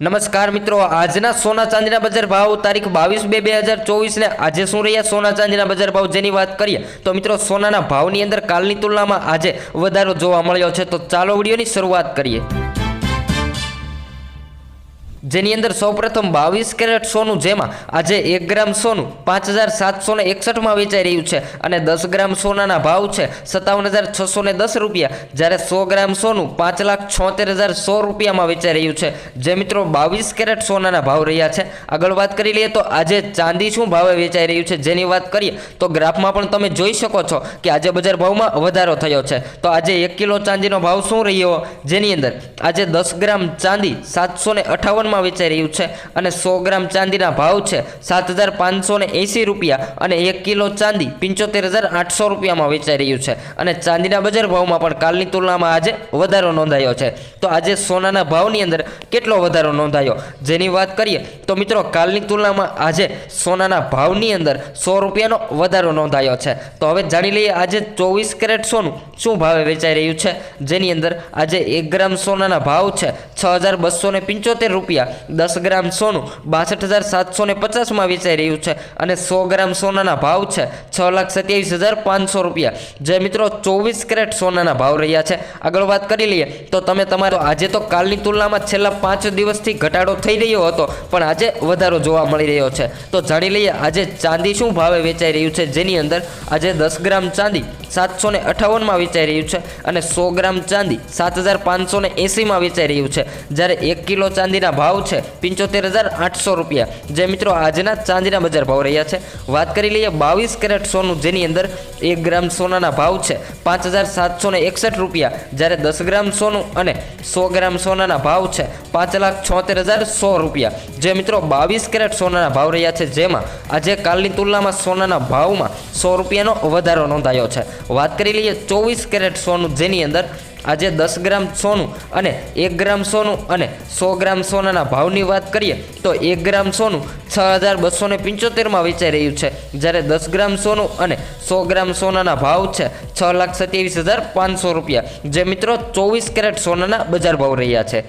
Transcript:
નમસ્કાર મિત્રો, આજના સોના ચાંદીના બજાર ભાવ તારીખ બાવીસ બે બે હજાર ચોવીસને આજે શું રહ્યા સોના ચાંદીના બજાર ભાવ જેની વાત કરીએ તો મિત્રો, સોનાના ભાવની અંદર કાલની તુલનામાં આજે વધારો જોવા મળ્યો છે. તો ચાલો વિડીયોની શરૂઆત કરીએ. જેની અંદર સૌપ્રથમ બાવીસ કેરેટ સોનું, જેમાં આજે એક ગ્રામ સોનું પાંચ હજાર સાતસો ને એકસઠમાં વેચાઈ રહ્યું છે અને દસ ગ્રામ સોનાના ભાવ છે સત્તાવન હજાર છસો ને દસ રૂપિયા. જ્યારે સો ગ્રામ સોનું પાંચ લાખ છોતેર હજાર સો રૂપિયામાં વેચાઈ રહ્યું છે. જે મિત્રો બાવીસ કેરેટ સોનાના ભાવ રહ્યા છે. આગળ વાત કરી લઈએ તો આજે ચાંદી શું ભાવે વેચાઈ રહ્યું છે જેની વાત કરીએ તો ગ્રાફમાં પણ તમે જોઈ શકો છો કે આજે બજાર ભાવમાં વધારો થયો છે. તો આજે એક કિલો ચાંદીનો ભાવ શું રહ્યો? જેની અંદર આજે દસ ગ્રામ ચાંદી સાતસો ને અઠાવનમાં વેચાઈ રહ્યું છે અને સો ગ્રામ ચાંદીના ભાવ છે. સાત હજાર પાંચસો ને એંસી રૂપિયા અને એક કિલો ચાંદી પંચોતેર હજાર આઠસો રૂપિયામાં વેચાઈ રહ્યું છે. અને ચાંદીના બજાર ભાવમાં પણ કાલની તુલનામાં આજે વધારો નોંધાયો છે. તો આજે સોનાના ભાવની અંદર કેટલો વધારો નોંધાયો? જેની વાત કરીએ તો મિત્રો કાલની તુલનામાં આજે સોનાના ભાવની અંદર સો રૂપિયાનો વધારો નોંધાયો છે. તો હવે જાણી લઈએ આજે ચોવીસ કેરેટ સોનું શું ભાવે વેચાઈ રહ્યું છે? જેની અંદર આજે એક ગ્રામ સોનાના ભાવ છે છ હજાર બસો ને પંચોતેર રૂપિયા. દસ ગ્રામ સોનું બાસઠ હજાર સાતસો ને પચાસમાં વેચાઈ રહ્યું છે અને સો ગ્રામ સોનાના ભાવ છે છ લાખ સત્યાવીસ હજાર પાંચસો રૂપિયા. જે મિત્રો ચોવીસ કેરેટ સોનાના ભાવ રહ્યા છે. આગળ વાત કરી લઈએ તો તમે તમારો આજે તો કાલની તુલનામાં છેલ્લા પાંચ દિવસથી ઘટાડો થઈ રહ્યો હતો, પણ આજે વધારો જોવા મળી રહ્યો છે. તો જાણી લઈએ આજે ચાંદી શું ભાવે વેચાઈ રહ્યું છે? જેની અંદર આજે દસ ગ્રામ ચાંદી સાતસો ને અઠાવનમાં વેચાઈ રહ્યું છે અને સો ગ્રામ ચાંદી સાત હજાર પાંચસો ને એંસીમાં વેચાઈ રહ્યું છે. જ્યારે એક કિલો ચાંદીના ભાવ છે પંચોતેર હજાર આઠસો રૂપિયા. જે મિત્રો આજના ચાંદીના બજાર ભાવ રહ્યા છે. વાત કરી લઈએ બાવીસ કેરેટ સોનું, જેની અંદર એક ગ્રામ સોનાના ભાવ છે પાંચ હજાર સાતસો ને એકસઠ રૂપિયા. જ્યારે દસ ગ્રામ સોનું અને સો ગ્રામ સોનાના ભાવ છે પાંચ લાખ છોતેર હજાર સો રૂપિયા. જે મિત્રો બાવીસ કેરેટ સોનાના ભાવ રહ્યા છે, જેમાં આજે કાલની તુલનામાં સોનાના ભાવમાં સો રૂપિયાનો વધારો નોંધાયો છે. વાત કરી લઈએ ચોવીસ કેરેટ સોનું, જેની અંદર આજે દસ ગ્રામ સોનું અને એક ગ્રામ સોનું અને સો ગ્રામ સોનાના ભાવની વાત કરીએ, તો એક ગ્રામ સોનું છ હજાર બસો ને પંચોતેરમાં વેચાઈ રહ્યું છે. જ્યારે દસ ગ્રામ સોનું અને સો ગ્રામ સોનાના ભાવ છે છ લાખ સત્યાવીસ હજાર પાંચસો રૂપિયા. જે મિત્રો ચોવીસ કેરેટ સોનાના બજાર ભાવ રહ્યા છે.